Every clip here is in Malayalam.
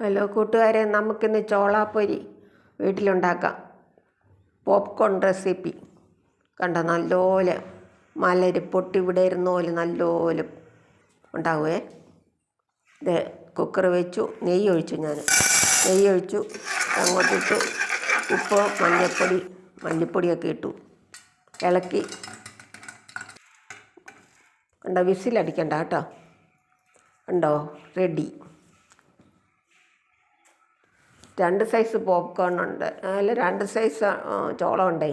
ഹലോ കൂട്ടുകാരെ നമുക്കിന്ന് ചോളാപ്പൊരി വീട്ടിലുണ്ടാക്കാം. പോപ്കോൺ റെസിപ്പി കണ്ട? നല്ലപോലെ മലര് പൊട്ടി വിടരുന്ന പോലെ നല്ലപോലെ ഉണ്ടാവുമേ ഇത് കുക്കർ വെച്ചു നെയ്യ് ഒഴിച്ചു ഞാൻ നെയ്യ് ഒഴിച്ചു അങ്ങോട്ടിട്ടു ഉപ്പ് മഞ്ഞൾപ്പൊടി മല്ലിപ്പൊടിയൊക്കെ ഇട്ടു. ഇളക്കി. കണ്ട? വിസിലടിക്കണ്ട കേട്ടോ. ഉണ്ടോ റെഡി രണ്ട് സൈസ് പോപ്കോൺ ഉണ്ട്. അതിൽ രണ്ട് സൈസ് ചോളം ഉണ്ടേ.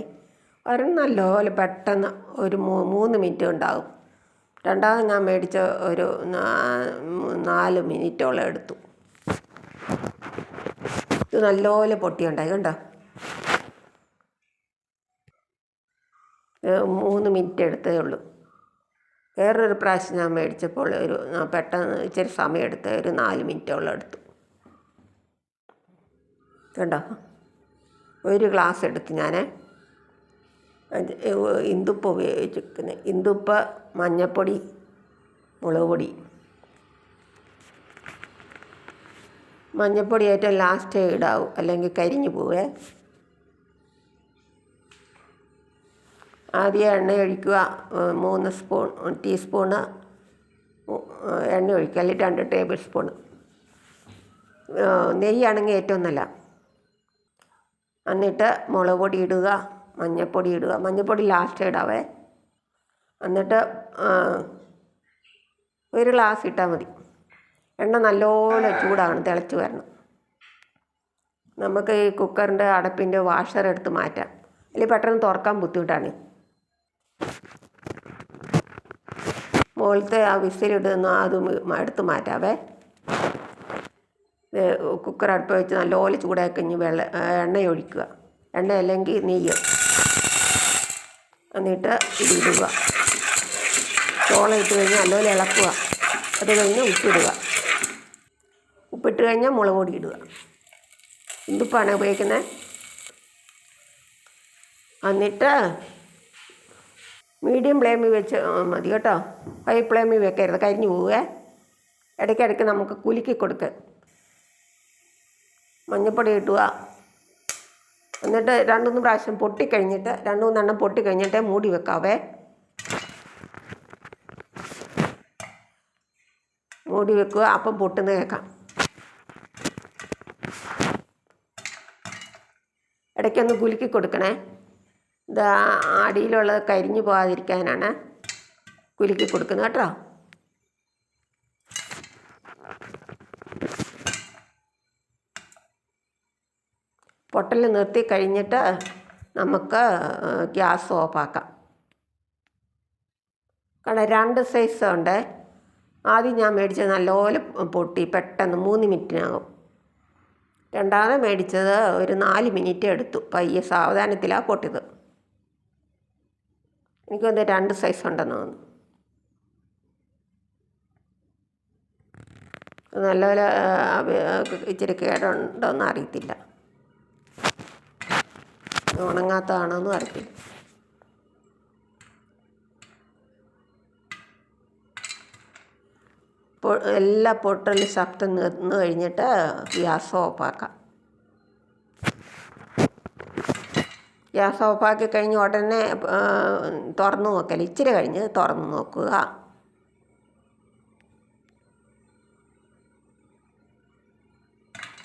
ഒരെണ്ണം നല്ലപോലെ പെട്ടെന്ന് ഒരു മൂന്ന് മിനിറ്റ് ഉണ്ടാകും. രണ്ടാമത് ഞാൻ മേടിച്ച ഒരു നാല് മിനിറ്റോളം എടുത്തു. ഇത് നല്ലപോലെ പൊട്ടിയുണ്ടായി കണ്ടോ? മൂന്ന് മിനിറ്റ് എടുത്തേ ഉള്ളൂ. വേറൊരു പ്രാവശ്യം ഞാൻ മേടിച്ചപ്പോൾ ഒരു പെട്ടെന്ന് ഇച്ചിരി സമയം എടുത്ത് ഒരു നാല് മിനിറ്റോളം എടുത്തു. കണ്ടോ? ഒരു ഗ്ലാസ് എടുത്ത് ഞാൻ ഇന്ദുപ്പ് ഉപയോഗിച്ചിരിക്കുന്നത് ഇന്ദുപ്പ് മഞ്ഞൾപ്പൊടി മുളക് പൊടി. മഞ്ഞൾപ്പൊടി ഏറ്റവും ലാസ്റ്റ് ഇടാവും. അല്ലെങ്കിൽ കരിഞ്ഞു പോവേ. ആദ്യം എണ്ണ ഒഴിക്കുക. മൂന്ന് സ്പൂൺ ടീസ്പൂണ് എണ്ണ ഒഴിക്കുക. അല്ലെങ്കിൽ രണ്ട് ടേബിൾ സ്പൂൺ നെയ്യാണെങ്കിൽ ഏറ്റവും നല്ല എന്നിട്ട് മുളക് പൊടി ഇടുക മഞ്ഞൾപ്പൊടി ഇടുക. മഞ്ഞൾപ്പൊടി ലാസ്റ്റ് ഇടാവേ എന്നിട്ട് ഒരു ഗ്ലാസ് ഇട്ടാൽ മതി. എണ്ണ നല്ലോണം ചൂടാകണം തിളച്ച് വരണം. നമുക്ക് ഈ കുക്കറിന്റെ അടപ്പിന്റെ വാഷർ എടുത്ത് മാറ്റാം. അല്ലെങ്കിൽ പെട്ടെന്ന് തുറക്കാൻ ബുദ്ധിമുട്ടാണ്. മുകളിലത്തെ ആ വിസിലിടുന്ന അതും എടുത്ത് മാറ്റാവേ. കുക്കർ അടുപ്പ് വെച്ച് നല്ലപോലെ ചൂടാക്കി കഴിഞ്ഞ് വെള്ള എണ്ണ ഒഴിക്കുക എണ്ണ അല്ലെങ്കിൽ നെയ്യ്. എന്നിട്ട് ഇതിടുക ചോളം ഇട്ട് കഴിഞ്ഞ് നല്ലപോലെ ഇളക്കുക. അത് കഴിഞ്ഞ് ഉപ്പിടുക. ഉപ്പിട്ട് കഴിഞ്ഞാൽ മുളക് പൊടി ഇടുക. ഇന്നിപ്പാണ് ഉപയോഗിക്കുന്നത് എന്നിട്ട് മീഡിയം ഫ്ലെയിമിൽ വെച്ച് മതി കേട്ടോ. ഹൈ ഫ്ലെയിമിൽ വെക്കരുത്. കരിഞ്ഞു പോവുക ഇടയ്ക്കിടയ്ക്ക് നമുക്ക് കുലുക്കി കൊടുക്കുക മഞ്ഞപ്പൊടി ഇട്ടുക എന്നിട്ട് രണ്ട് മൂന്ന് പ്രാവശ്യം പൊട്ടിക്കഴിഞ്ഞിട്ട് രണ്ട് മൂന്നെണ്ണം പൊട്ടിക്കഴിഞ്ഞിട്ട് മൂടി വെക്കാവേ. മൂടി വെക്കുക. അപ്പം പൊട്ടുന്ന കേൾക്കാം. ഇടയ്ക്കൊന്ന് കുലുക്കി കൊടുക്കണേ. ഇത് അടിയിലുള്ളത് കരിഞ്ഞു പോകാതിരിക്കാനാണ് കുലുക്കി കൊടുക്കുന്നത് കേട്ടോ. പൊട്ടൽ നിർത്തി കഴിഞ്ഞിട്ട് നമുക്ക് ഗ്യാസ് ഓഫാക്കാം. കാരണം രണ്ട് സൈസ് ഉണ്ട്. ആദ്യം ഞാൻ മേടിച്ചത് നല്ലപോലെ പൊട്ടി പെട്ടെന്ന് മൂന്ന് മിനിറ്റിനകം. രണ്ടാമത് മേടിച്ചത് ഒരു നാല് മിനിറ്റ് എടുത്തു. പയ്യെ സാവധാനത്തിലാണ് പൊട്ടിയത്. എനിക്ക് തോന്നുന്നു രണ്ട് സൈസ് ഉണ്ടെന്ന് തോന്നുന്നു. നല്ലപോലെ ഇച്ചിരി കേടുണ്ടോ എന്ന് കേടുണ്ടോയെന്ന് ഉണങ്ങാത്തതാണോന്നും അറിയത്തില്ല പൊ എല്ലാ പൊട്ടലും ശബ്ദം നിന്ന് കഴിഞ്ഞിട്ട് ഗ്യാസ് ഓഫാക്കാം. ഗ്യാസ് ഓഫാക്കി കഴിഞ്ഞ് ഉടനെ തുറന്ന് നോക്കൽ. ഇച്ചിരി കഴിഞ്ഞ് തുറന്ന് നോക്കുക.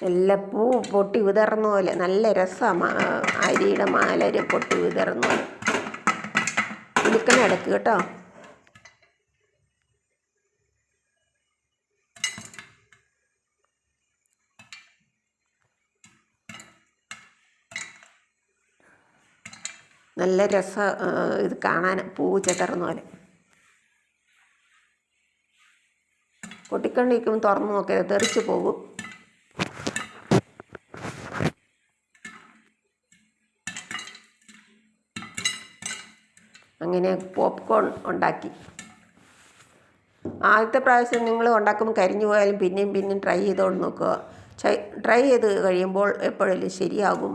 നല്ല പൂ പൊട്ടി വിതർന്ന പോലെ നല്ല രസമാണ് അരിയുടെ മാലര് പൊട്ടി വിതർന്ന പോലെ. ഇടയ്ക്ക് കേട്ടോ. നല്ല രസ ഇത് കാണാൻ പൂ ചെതർന്ന പോലെ. പൊട്ടിക്കൊണ്ടിരിക്കുമ്പോൾ തുറന്നു നോക്കരുത് തെറിച്ച് പോകും അങ്ങനെ പോപ്കോൺ ഉണ്ടാക്കി. ആദ്യത്തെ പ്രാവശ്യം നിങ്ങൾ ഉണ്ടാക്കുമ്പോൾ കരിഞ്ഞു പോയാലും പിന്നെയും പിന്നെയും ട്രൈ ചെയ്തുകൊണ്ട് നോക്കുക. ട്രൈ ചെയ്ത് കഴിയുമ്പോൾ എപ്പോഴെങ്കിലും ശരിയാകും.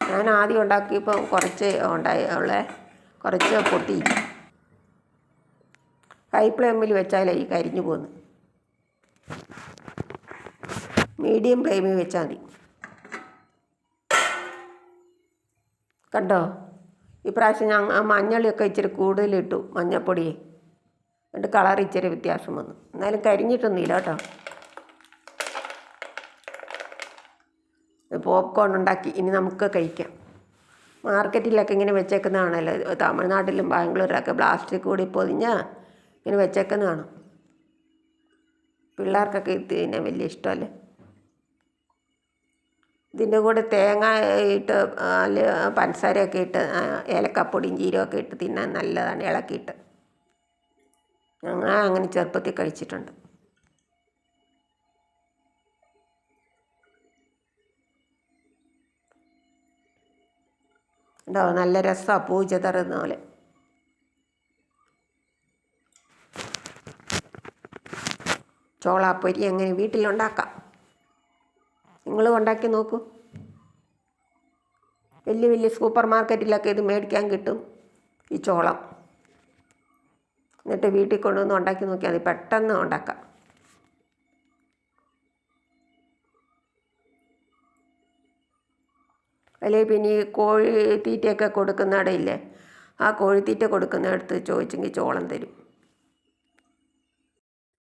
ഞാൻ ആദ്യം ഉണ്ടാക്കിയപ്പോൾ കുറച്ച് ഉണ്ടായി ഉള്ളേ കുറച്ച് പൊട്ടി. ഹൈ ഫ്ലെയിമിൽ വെച്ചാലേ ഈ കരിഞ്ഞു പോകുന്നു മീഡിയം ഫ്ലെയിമിൽ വെച്ചാൽ മതി. കണ്ടോ? ഇപ്രാവശ്യം ആ മഞ്ഞളിയൊക്കെ ഇച്ചിരി കൂടുതലിട്ടു മഞ്ഞപ്പൊടി എന്നിട്ട് കളർ ഇച്ചിരി വ്യത്യാസം വന്നു. എന്നാലും കരിഞ്ഞിട്ടൊന്നുമില്ല കേട്ടോ. പോപ്കോൺ ഉണ്ടാക്കി ഇനി നമുക്ക് കഴിക്കാം. മാർക്കറ്റിലൊക്കെ ഇങ്ങനെ വെച്ചേക്കുന്നതാണല്ലോ. തമിഴ്നാട്ടിലും ബാംഗ്ലൂരിലൊക്കെ പ്ലാസ്റ്റിക് കൂടി പൊതിഞ്ഞ് ഇങ്ങനെ വെച്ചേക്കുന്നതാണ്? പിള്ളേർക്കൊക്കെ ഇത് പിന്നെ വലിയ ഇഷ്ടമല്ലേ? ഇതിന്റെ കൂടെ തേങ്ങ ഇട്ട് അല്ല പഞ്ചസാരയൊക്കെ ഇട്ട് ഏലക്കപ്പൊടിയും ജീരകമൊക്കെ ഇട്ട് തിന്നാൻ നല്ലതാണ് ഇളക്കിയിട്ട്. ഞങ്ങൾ അങ്ങനെ ചെറുപ്പത്തിൽ കഴിച്ചിട്ടുണ്ട്. ഉണ്ടോ നല്ല രസമാണ് പൂജ തറുന്ന പോലെ. ചോളാപ്പൊരി എങ്ങനെ വീട്ടിലുണ്ടാക്കാം. നിങ്ങളും ഉണ്ടാക്കി നോക്കൂ. വലിയ വലിയ സൂപ്പർ മാർക്കറ്റിലൊക്കെ ഇത് മേടിക്കാൻ കിട്ടും ഈ ചോളം. എന്നിട്ട് വീട്ടിൽ കൊണ്ടുവന്ന് ഉണ്ടാക്കി നോക്കിയാൽ മതി. പെട്ടെന്ന് ഉണ്ടാക്കാം. അല്ലെങ്കിൽ പിന്നെ ഈ കോഴി തീറ്റയൊക്കെ കൊടുക്കുന്നിടയില്ലേ? ആ കോഴിത്തീറ്റ കൊടുക്കുന്നിടത്ത് ചോദിച്ചെങ്കിൽ ചോളം തരും.